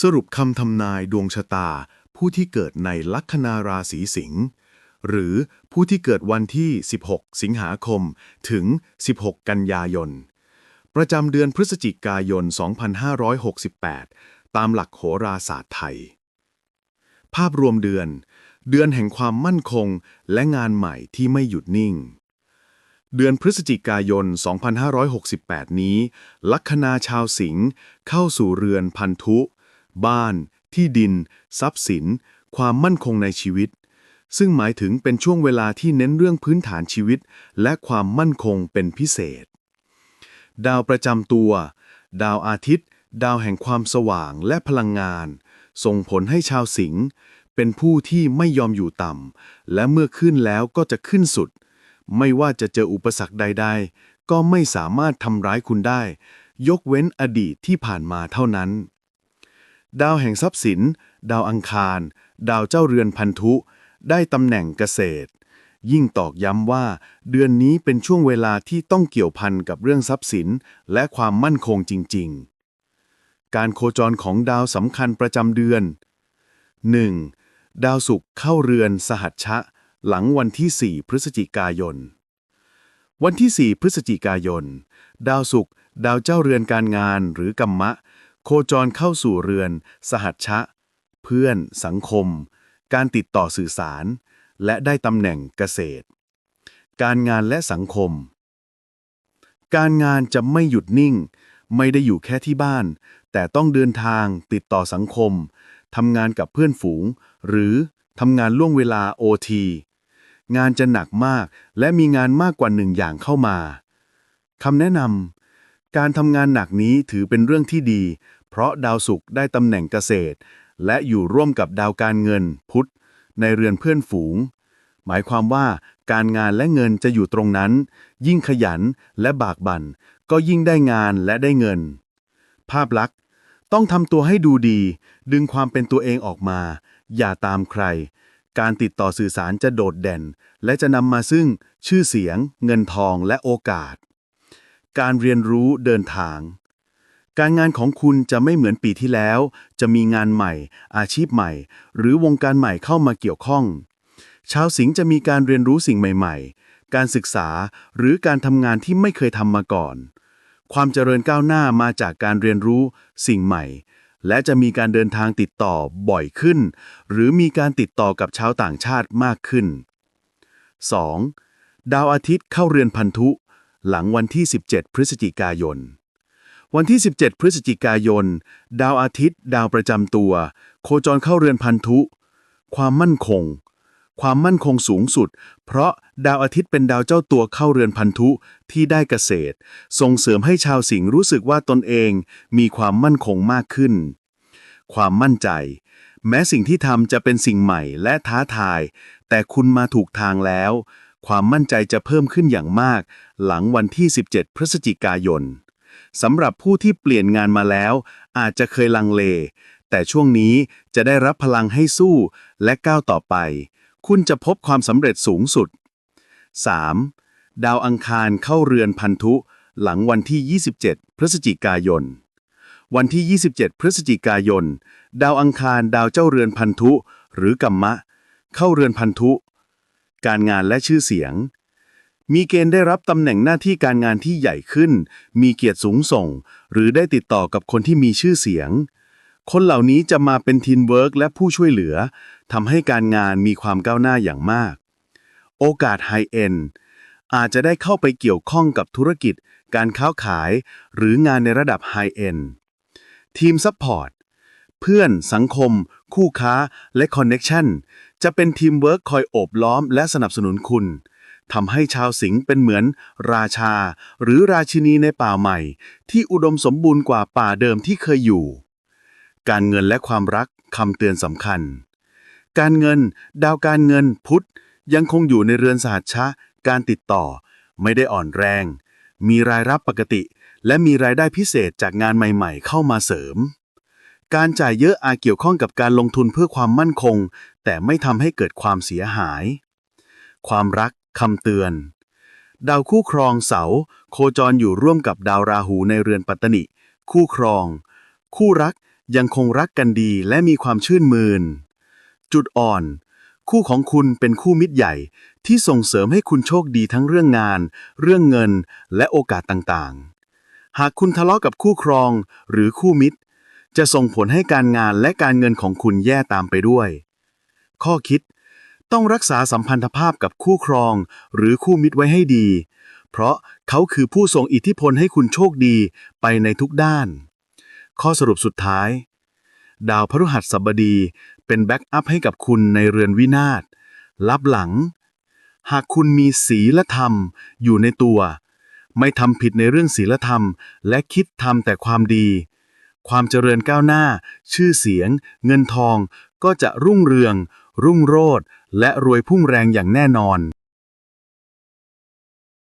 สรุปคำทำนายดวงชะตา ผู้ที่เกิดในลัคนาราศีสิงห์หรือผู้ที่เกิดวันที่ 16 สิงหาคม ถึง 16 กันยายน ประจำเดือนพฤศจิกายน 2568 ตามหลักโหราศาสตร์ไทย ภาพรวมเดือน เดือนแห่งความมั่นคงและงานใหม่ที่ไม่หยุดนิ่ง เดือนพฤศจิกายน 2568 นี้ ลัคนาชาวสิงห์เข้าสู่เรือนพันธุ บ้าน ที่ดิน ทรัพย์สิน ความมั่นคงในชีวิต ซึ่งหมายถึงเป็นช่วงเวลาที่เน้นเรื่องพื้นฐานชีวิต และความมั่นคงเป็นพิเศษ ดาวประจำตัว ดาวอาทิตย์ ดาวแห่งความสว่างและพลังงาน ส่งผลให้ชาวสิงห์เป็นผู้ที่ไม่ยอมอยู่ต่ำและเมื่อขึ้นแล้วก็จะขึ้นสุด ไม่ว่าจะเจออุปสรรคใด ๆ ก็ไม่สามารถทำร้ายคุณได้ ยกเว้นอดีตที่ผ่านมาเท่านั้น ดาวแห่งทรัพย์สิน ดาวอังคาร ดาวเจ้าเรือนพันธุ ได้ตำแหน่งเกษตร ยิ่งตอกย้ำว่า เดือนนี้เป็นช่วงเวลาที่ต้องเกี่ยวพันกับเรื่องทรัพย์สิน และความมั่นคงจริง ๆ การโคจรของดาวสำคัญประจำเดือน 1. ดาวศุกร์เข้าเรือนสหัชชะ หลังวันที่ 4 พฤศจิกายน วันที่ 4 พฤศจิกายน ดาวศุกร์ดาวเจ้าเรือนการงานหรือกรรมะ โคจรเข้าสู่เรือน สหัชชะ เพื่อน สังคม การติดต่อสื่อสาร และได้ตำแหน่งเกษตร การงานและสังคม การงานจะไม่หยุดนิ่ง ไม่ได้อยู่แค่ที่บ้าน แต่ต้องเดินทาง ติดต่อสังคมทำงานกับเพื่อนฝูง หรือทำงานล่วงเวลา OT งานจะหนักมาก และมีงานมากกว่าหนึ่งอย่างเข้ามาคำแนะนำการทำงานหนักนี้ถือเป็นเรื่องที่ดี เพราะดาวศุกร์ได้ตำแหน่งเกษตร และอยู่ร่วมกับดาวการเงิน พุธ ในเรือนเพื่อนฝูง หมายความว่าการงานและเงินจะอยู่ตรงนั้น ยิ่งขยันและบากบั่น ก็ยิ่งได้งานและได้เงิน ภาพลักษณ์ ต้องทำตัวให้ดูดี ดึงความเป็นตัวเองออกมา อย่าตามใคร การติดต่อสื่อสารจะโดดเด่น และจะนำมาซึ่งชื่อเสียง เงินทองและโอกาส การเรียนรู้เดินทาง การงานของคุณจะไม่เหมือนปีที่แล้ว จะมีงานใหม่ อาชีพใหม่ หรือวงการใหม่เข้ามาเกี่ยวข้อง ชาวสิงห์จะมีการเรียนรู้สิ่งใหม่ ๆ การศึกษาหรือการทำงานที่ไม่เคยทำมาก่อน ความเจริญก้าวหน้ามาจากการเรียนรู้สิ่งใหม่ และจะมีการเดินทางติดต่อบ่อยขึ้น หรือมีการติดต่อกับชาวต่างชาติมากขึ้น 2. ดาวอาทิตย์เข้าเรือนพันธุ หลังวันที่ 17 พฤศจิกายน วันที่ 17 พฤศจิกายน ดาวอาทิตย์ ดาวประจำตัว โคจรเข้าเรือนพันธุ ความมั่นคง ความมั่นคงสูงสุด เพราะดาวอาทิตย์เป็นดาวเจ้าตัวเข้าเรือนพันธุที่ได้เกษตร ส่งเสริมให้ชาวสิงห์รู้สึกว่าตนเองมีความมั่นคงมากขึ้น ความมั่นใจ แม้สิ่งที่ทำจะเป็นสิ่งใหม่และท้าทาย แต่คุณมาถูกทางแล้ว ความมั่นใจจะเพิ่มขึ้นอย่างมาก หลังวันที่ 17 พฤศจิกายน สำหรับผู้ที่เปลี่ยนงานมาแล้ว อาจจะเคยลังเล แต่ช่วงนี้จะได้รับพลังให้สู้และก้าวต่อไป คุณจะพบความสำเร็จสูงสุด 3. ดาวอังคารเข้าเรือนพันธุ หลังวันที่ 27 พฤศจิกายน วันที่ 27 พฤศจิกายน ดาวอังคารดาวเจ้าเรือนพันธุ หรือกัมมะ เข้าเรือนพันธุ การงานและชื่อเสียง มีเกณฑ์ได้รับตำแหน่งหน้าที่การงานที่ใหญ่ขึ้น มีเกียรติสูงส่ง หรือได้ติดต่อกับคนที่มีชื่อเสียง คนเหล่านี้จะมาเป็นทีมเวิร์กและผู้ช่วยเหลือทำให้การงานมีความก้าวหน้าอย่างมาก โอกาสไฮเอ็นอาจจะได้เข้าไปเกี่ยวข้องกับธุรกิจ การค้าขาย หรืองานในระดับไฮเอ็นทีมซัพพอร์ตเพื่อน สังคม คู่ค้า และคอนเน็ชันจะเป็นทีมเวิร์กคอยโอบล้อมและสนับสนุนคุณ ทำให้ชาวสิงห์เป็นเหมือน ราชา หรือราชินีในป่าใหม่ ที่อุดมสมบูรณ์กว่าป่าเดิมที่เคยอยู่ การเงินและความรักคำเตือนสำคัญ การเงิน ดาวการเงินพุทธยังคงอยู่ในเรือนสหัชชะ การติดต่อ ไม่ได้อ่อนแรง มีรายรับปกติ และมีรายได้พิเศษจากงานใหม่ ๆ เข้ามาเสริม การจ่ายเยอะอาจเกี่ยวข้องกับการลงทุนเพื่อความมั่นคง แต่ไม่ทำให้เกิดความเสียหาย ความรัก คำเตือน ดาวคู่ครองเสา โคจรอยู่ร่วมกับดาวราหูในเรือนปัตตนิ คู่ครอง คู่รักยังคงรักกันดีและมีความชื่นมืน จุดอ่อน คู่ของคุณเป็นคู่มิตรใหญ่ที่ส่งเสริมให้คุณโชคดีทั้งเรื่องงาน เรื่องเงินและโอกาสต่างๆ หากคุณทะเลาะกับคู่ครองหรือคู่มิตร จะส่งผลให้การงานและการเงินของคุณแย่ตามไปด้วย ข้อคิด ต้องรักษาสัมพันธภาพกับคู่ครอง หรือคู่มิตรไว้ให้ดี เพราะเขาคือผู้ทรงอิทธิพลให้คุณโชคดีไปในทุกด้าน ข้อสรุปสุดท้าย ดาวพฤหัสบดีเป็นแบ็กอัพให้กับคุณในเรือนวินาศลับหลัง หากคุณมีศีลธรรมอยู่ในตัว ไม่ทำผิดในเรื่องศีลธรรม และคิดทำแต่ความดี ความเจริญก้าวหน้า ชื่อเสียง เงินทองก็จะรุ่งเรือง รุ่งโรจน์และรวยพุ่งแรงอย่างแน่นอน